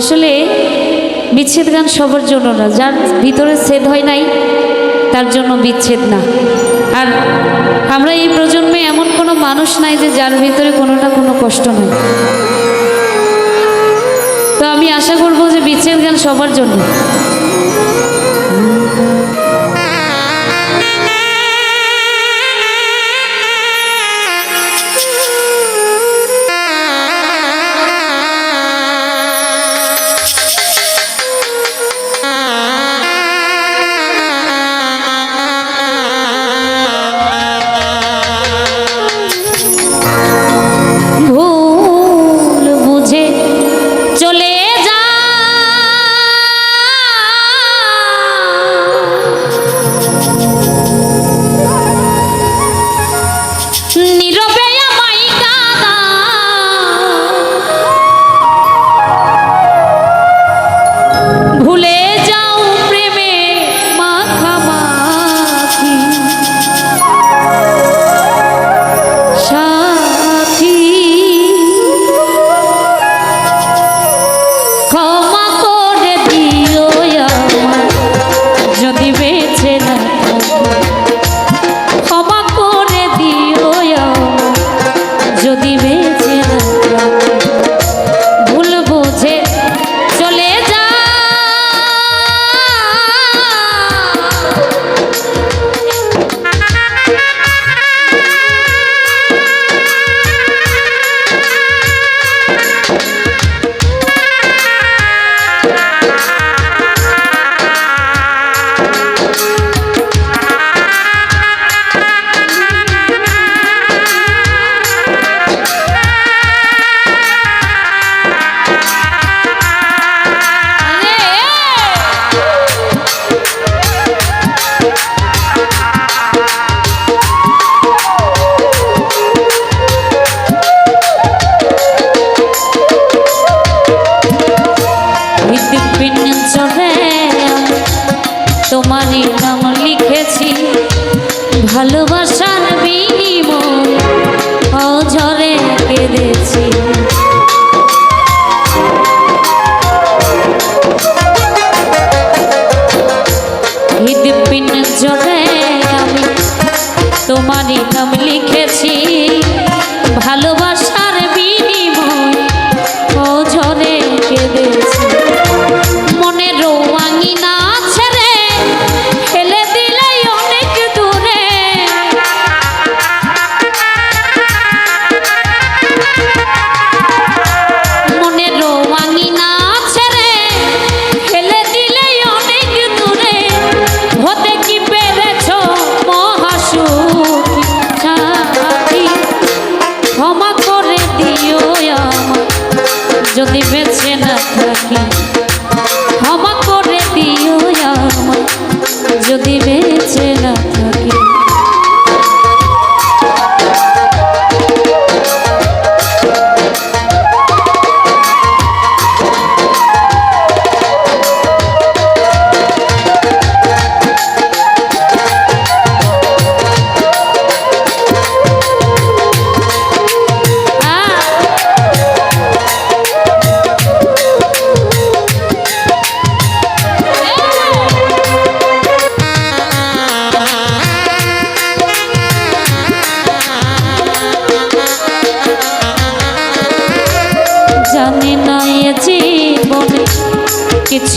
আসলে বিচ্ছেদ গান সবার জন্য না। যার ভিতরে ছেদ হয় নাই, তার জন্য বিচ্ছেদ না। আর আমরা এই প্রজন্মে এমন কোনো মানুষ নাই যে যার ভিতরে কোনো না কোনো কষ্ট নেই। তো আমি আশা করব যে বিচ্ছেদ গান সবার জন্য। ভালোবাসা যদি বেছে না থাকি।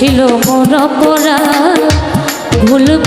ছিল মন করা ভুলব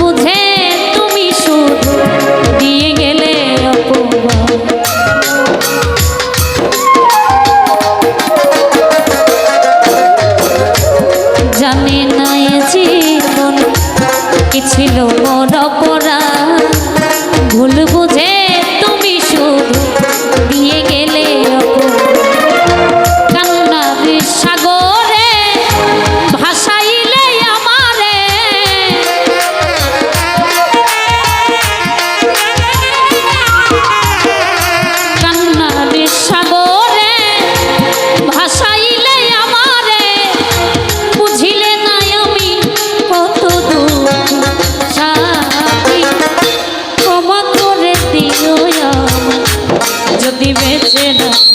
না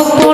জীবন